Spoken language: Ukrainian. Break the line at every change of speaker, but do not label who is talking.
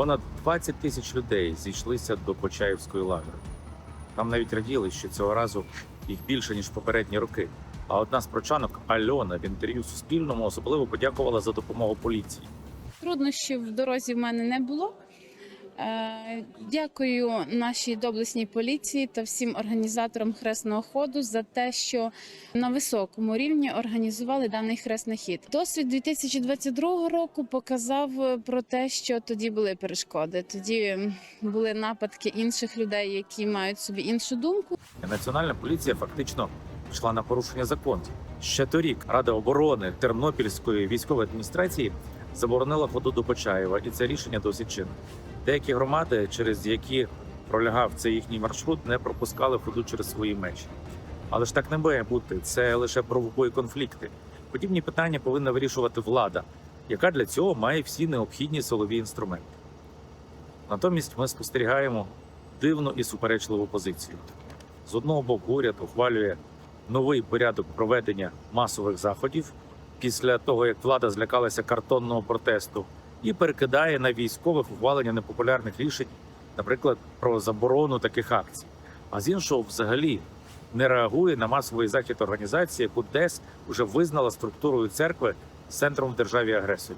Понад 20 тисяч людей зійшлися до Почаївської лагери. Там навіть раділи, що цього разу їх більше ніж попередні роки. А одна з прочанок Альона в інтерв'ю Суспільному особливо подякувала за допомогу поліції.
Труднощів в дорозі в мене не було. Е, Дякую нашій доблесній поліції та всім організаторам хресного ходу за те, що на високому рівні організували даний хресний хід. Досвід 2022 року показав е, про те, що тоді були перешкоди. Тоді були нападки інших людей, які мають собі іншу думку.
Національна поліція фактично пішла на порушення закону. Ще торік Рада оборони Тернопільської військової адміністрації заборонила ходу до Почаєва, і це рішення досі чинне. Деякі громади, через які пролягав цей їхній маршрут, не пропускали ходу через свої межі. Але ж так не має бути. Це лише провокує конфлікти. Подібні питання повинна вирішувати влада, яка для цього має всі необхідні силові інструменти. Натомість ми спостерігаємо дивну і суперечливу позицію. З одного боку, уряд ухвалює новий порядок проведення масових заходів після того, як влада злякалася картонного протесту, і перекидає на військових ухвалення непопулярних рішень, наприклад, про заборону таких акцій. А з іншого, взагалі, не реагує на масовий захід організації, яку ДЕС вже визнала структурою церкви центром в державі агресорі.